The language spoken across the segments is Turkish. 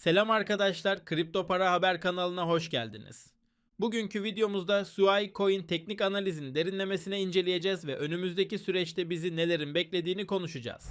Selam arkadaşlar, Kripto Para Haber kanalına hoş geldiniz. Bugünkü videomuzda Suai Coin teknik analizin derinlemesine inceleyeceğiz ve önümüzdeki süreçte bizi nelerin beklediğini konuşacağız.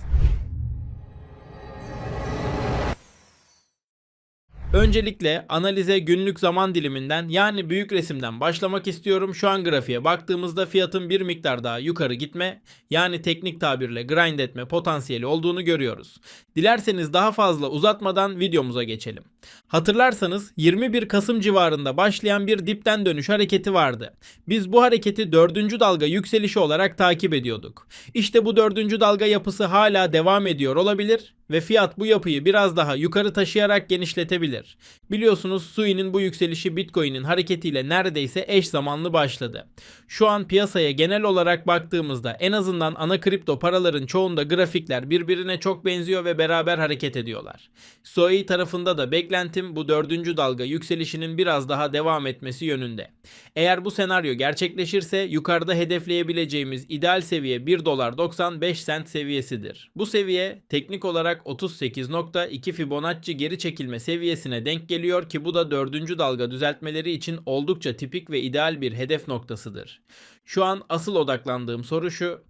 Öncelikle analize günlük zaman diliminden yani büyük resimden başlamak istiyorum. Şu an grafiğe baktığımızda fiyatın bir miktar daha yukarı gitme yani teknik tabirle grind etme potansiyeli olduğunu görüyoruz. Dilerseniz daha fazla uzatmadan videomuza geçelim. Hatırlarsanız 21 Kasım civarında başlayan bir dipten dönüş hareketi vardı. Biz bu hareketi 4. dalga yükselişi olarak takip ediyorduk. İşte bu 4. dalga yapısı hala devam ediyor olabilir ve fiyat bu yapıyı biraz daha yukarı taşıyarak genişletebilir. Biliyorsunuz Sui'nin bu yükselişi Bitcoin'in hareketiyle neredeyse eş zamanlı başladı. Şu an piyasaya genel olarak baktığımızda en azından ana kripto paraların çoğunda grafikler birbirine çok benziyor ve beraber hareket ediyorlar. Sui tarafında da beklentim bu dördüncü dalga yükselişinin biraz daha devam etmesi yönünde. Eğer bu senaryo gerçekleşirse yukarıda hedefleyebileceğimiz ideal seviye 1 dolar 95 sent seviyesidir. Bu seviye teknik olarak 38.2 Fibonacci geri çekilme seviyesine denk geliyor ki bu da dördüncü dalga düzeltmeleri için oldukça tipik ve ideal bir hedef noktasıdır. Şu an asıl odaklandığım soru şu.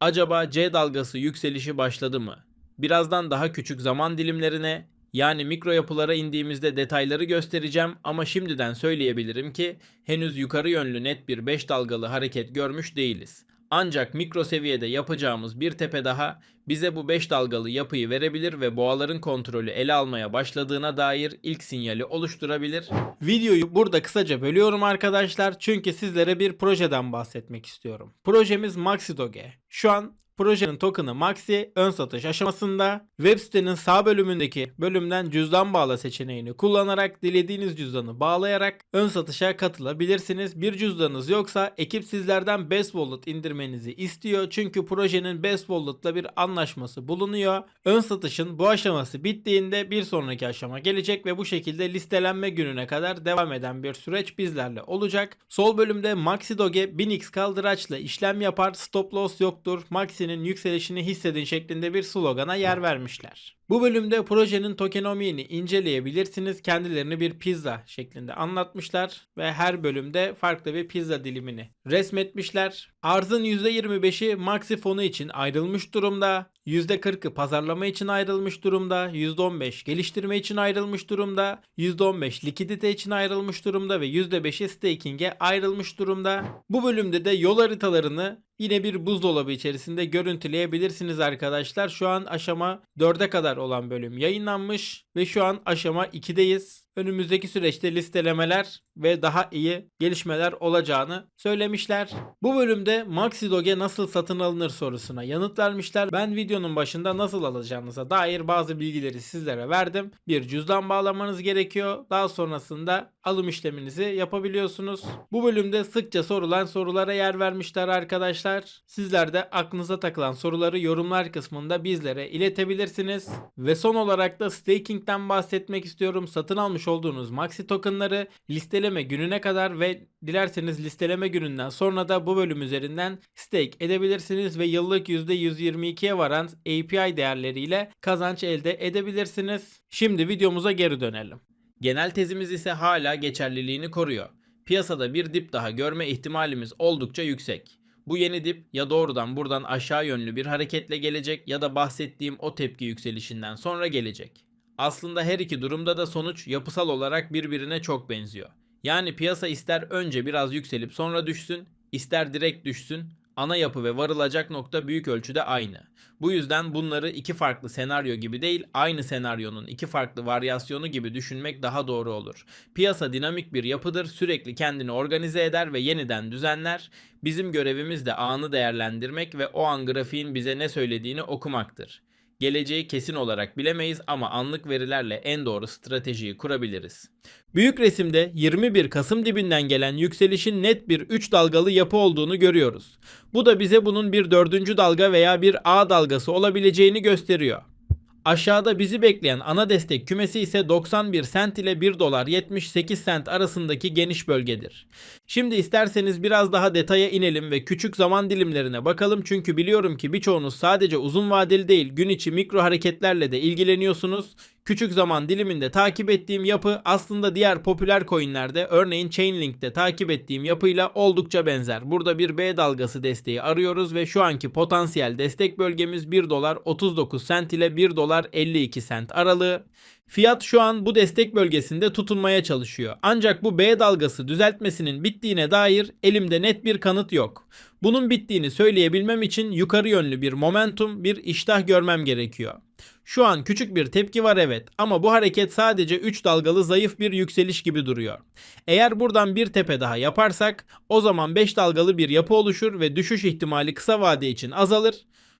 Acaba C dalgası yükselişi başladı mı? Birazdan daha küçük zaman dilimlerine yani mikro yapılara indiğimizde detayları göstereceğim ama şimdiden söyleyebilirim ki henüz yukarı yönlü net bir 5 dalgalı hareket görmüş değiliz. Ancak mikro seviyede yapacağımız bir tepe daha bize bu 5 dalgalı yapıyı verebilir ve boğaların kontrolü ele almaya başladığına dair ilk sinyali oluşturabilir. Videoyu burada kısaca bölüyorum arkadaşlar çünkü sizlere bir projeden bahsetmek istiyorum. Projemiz MaxiDoge. Şu an Projenin token'ı Maxi ön satış aşamasında web sitenin sağ bölümündeki bölümden cüzdan bağla seçeneğini kullanarak dilediğiniz cüzdanı bağlayarak ön satışa katılabilirsiniz. Bir cüzdanınız yoksa ekip sizlerden Best Wallet indirmenizi istiyor. Çünkü projenin Best Wallet'la bir anlaşması bulunuyor. Ön satışın bu aşaması bittiğinde bir sonraki aşama gelecek ve bu şekilde listelenme gününe kadar devam eden bir süreç bizlerle olacak. Sol bölümde Maxi Doge 1000x kaldıraçla işlem yapar. Stop loss yoktur. Maxi projenin yükselişini hissedin şeklinde bir slogana yer vermişler. Bu bölümde projenin tokenomiğini inceleyebilirsiniz. Kendilerini bir pizza şeklinde anlatmışlar ve her bölümde farklı bir pizza dilimini resmetmişler. Arzın %25'i Maxi fonu için ayrılmış durumda. %40'ı pazarlama için ayrılmış durumda. %15 geliştirme için ayrılmış durumda. %15 likidite için ayrılmış durumda ve %5'i staking'e ayrılmış durumda. Bu bölümde de yol haritalarını yine bir buzdolabı içerisinde görüntüleyebilirsiniz arkadaşlar. Şu an aşama 4'e kadar olan bölüm yayınlanmış ve şu an aşama 2'deyiz. Önümüzdeki süreçte listelemeler ve daha iyi gelişmeler olacağını söylemişler. Bu bölümde Maxidoge nasıl satın alınır sorusuna yanıt vermişler. Ben videonun başında nasıl alacağınıza dair bazı bilgileri sizlere verdim. Bir cüzdan bağlamanız gerekiyor. Daha sonrasında alım işleminizi yapabiliyorsunuz. Bu bölümde sıkça sorulan sorulara yer vermişler arkadaşlar. Sizler de aklınıza takılan soruları yorumlar kısmında bizlere iletebilirsiniz. Ve son olarak da staking'den bahsetmek istiyorum. Satın almış olduğunuz Maxi tokenları listeleme gününe kadar ve dilerseniz listeleme gününden sonra da bu bölüm üzerinden stake edebilirsiniz ve yıllık %122'ye varan API değerleriyle kazanç elde edebilirsiniz. Şimdi videomuza geri dönelim. Genel tezimiz ise hala geçerliliğini koruyor. Piyasada bir dip daha görme ihtimalimiz oldukça yüksek. Bu yeni dip ya doğrudan buradan aşağı yönlü bir hareketle gelecek ya da bahsettiğim o tepki yükselişinden sonra gelecek. Aslında her iki durumda da sonuç yapısal olarak birbirine çok benziyor. Yani piyasa ister önce biraz yükselip sonra düşsün, ister direkt düşsün ana yapı ve varılacak nokta büyük ölçüde aynı. Bu yüzden bunları iki farklı senaryo gibi değil, aynı senaryonun iki farklı varyasyonu gibi düşünmek daha doğru olur. Piyasa dinamik bir yapıdır, sürekli kendini organize eder ve yeniden düzenler. Bizim görevimiz de anı değerlendirmek ve o an grafiğin bize ne söylediğini okumaktır. Geleceği kesin olarak bilemeyiz ama anlık verilerle en doğru stratejiyi kurabiliriz. Büyük resimde 21 Kasım dibinden gelen yükselişin net bir 3 dalgalı yapı olduğunu görüyoruz. Bu da bize bunun bir dördüncü dalga veya bir A dalgası olabileceğini gösteriyor. Aşağıda bizi bekleyen ana destek kümesi ise 91 sent ile 1 dolar 78 sent arasındaki geniş bölgedir. Şimdi isterseniz biraz daha detaya inelim ve küçük zaman dilimlerine bakalım çünkü biliyorum ki birçoğunuz sadece uzun vadeli değil gün içi mikro hareketlerle de ilgileniyorsunuz. Küçük zaman diliminde takip ettiğim yapı aslında diğer popüler coinlerde örneğin Chainlink'te takip ettiğim yapıyla oldukça benzer. Burada bir B dalgası desteği arıyoruz ve şu anki potansiyel destek bölgemiz 1 dolar 39 sent ile 1 dolar 52 sent aralığı. Fiyat şu an bu destek bölgesinde tutunmaya çalışıyor. Ancak bu B dalgası düzeltmesinin bittiğine dair elimde net bir kanıt yok. Bunun bittiğini söyleyebilmem için yukarı yönlü bir momentum, bir iştah görmem gerekiyor. Şu an küçük bir tepki var evet ama bu hareket sadece 3 dalgalı zayıf bir yükseliş gibi duruyor. Eğer buradan bir tepe daha yaparsak o zaman 5 dalgalı bir yapı oluşur ve düşüş ihtimali kısa vade için azalır.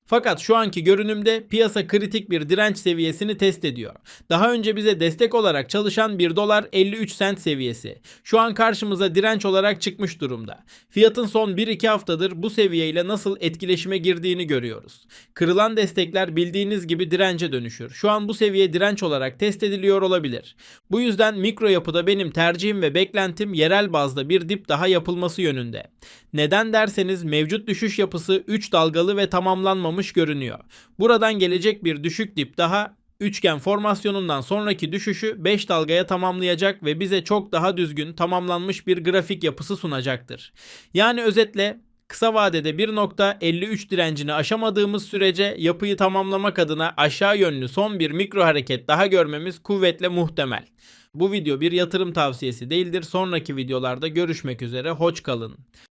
Fakat şu anki görünümde piyasa kritik bir direnç seviyesini test ediyor. Daha önce bize destek olarak çalışan 1 dolar 53 sent seviyesi. Şu an karşımıza direnç olarak çıkmış durumda. Fiyatın son 1-2 haftadır bu seviyeyle nasıl etkileşime girdiğini görüyoruz. Kırılan destekler bildiğiniz gibi dirence dönüşür. Şu an bu seviye direnç olarak test ediliyor olabilir. Bu yüzden mikro yapıda benim tercihim ve beklentim yerel bazda bir dip daha yapılması yönünde. Neden derseniz mevcut düşüş yapısı 3 dalgalı ve tamamlanmamış görünüyor. Buradan gelecek bir düşük dip daha üçgen formasyonundan sonraki düşüşü 5 dalgaya tamamlayacak ve bize çok daha düzgün tamamlanmış bir grafik yapısı sunacaktır. Yani özetle Kısa vadede 1.53 direncini aşamadığımız sürece yapıyı tamamlamak adına aşağı yönlü son bir mikro hareket daha görmemiz kuvvetle muhtemel. Bu video bir yatırım tavsiyesi değildir. Sonraki videolarda görüşmek üzere. Hoş kalın.